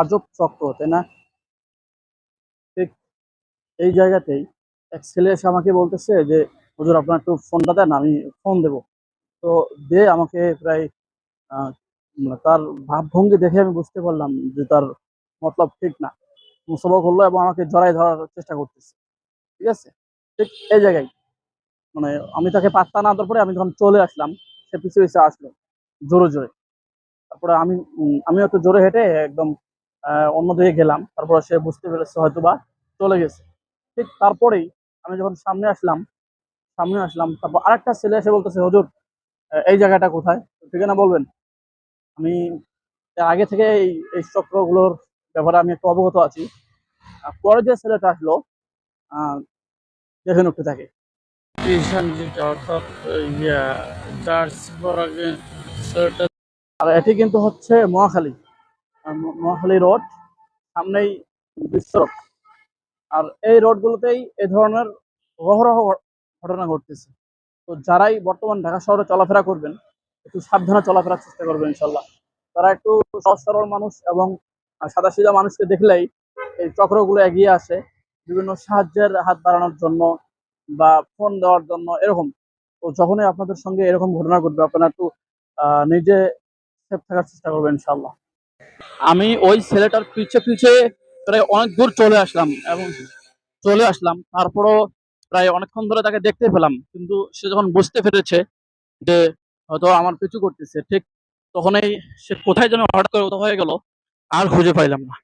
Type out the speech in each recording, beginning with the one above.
আজব চক্র, তাই না? ঠিক এই জায়গাতেই এক ছেলে এসে আমাকে বলতেছে যে, হুজুর, আপনার একটু ফোনটা দেন, আমি ফোন দেব। তো দে আমাকে প্রায় তার ভাবভঙ্গি দেখে আমি বুঝতে পারলাম যে তার মতলব ঠিক না। মুসবক হলো এবং আমাকে জড়াই ধরার চেষ্টা করতেছে। ঠিক আছে? ঠিক এই জায়গায়। মানে আমি তাকে পাত্তা না দেওয়ার পরে আমি যখন চলে আসলাম, সে পিছু পিছু আসলো, জোরে জোরে। তারপরে আমি আমিও একটু জোরে হেঁটে একদম অন্যদিকে গেলাম। তারপরে সে বুঝতে পেরেছে হয়তো বা চলে গেছে। ঠিক তারপরেই আমি যখন সামনে আসলাম সামনে আসলাম, তারপর আরেকটা ছেলে এসে বলতেছে, হুজুর এই জায়গাটা কোথায়? ঠিকানা বলবেন? আমি আগে থেকে এই এই চক্রগুলোর ব্যাপারে আমি একটু অবগত আছি। পরে যে ছেলেটা আসলো দেখেন একটু থাকে। অর্থাৎ, ইয়া আর এটি কিন্তু হচ্ছে মহাখালী। মহাখালী রোড, সামনেই বিশ্ব আর এই রোডগুলোতেই এই ধরনের অহরহ ঘটনা ঘটতেছে। তো যারাই বর্তমান ঢাকা শহরে চলাফেরা করবেন, একটু সাবধানে চলাফেরার চেষ্টা করবেন ইনশাল্লাহ তারা একটু সহজ সরল মানুষ এবং সাদা সিধা মানুষকে দেখলেই এই চক্রগুলো এগিয়ে আসে, বিভিন্ন সাহায্যের হাত বাড়ানোর জন্য বা ফোন দেওয়ার জন্য, এরকম। তো যখনই আপনাদের সঙ্গে এরকম ঘটনা ঘটবে, আপনারা একটু নিজে সেফ থাকার চেষ্টা করবেন ইনশাল্লাহ আমি ওই ছেলেটার পিছে পিছে প্রায় অনেক দূর চলে আসলাম এবং চলে আসলাম। তারপরও প্রায় অনেকক্ষণ ধরে তাকে দেখতে পেলাম, কিন্তু সে যখন বুঝতে পেরেছে যে হয়তো আমার পিছু করতেছে, ঠিক তখনই সে কোথায় যেন হঠাৎ করে হয়ে গেল, আর খুঁজে পাইলাম না।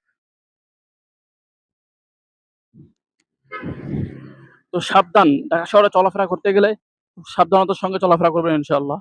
তো সাবধান, ঢাকা শহরে চলাফেরা করতে গেলে সাবধানতার সঙ্গে চলাফেরা করবেন, ইনশাআল্লাহ।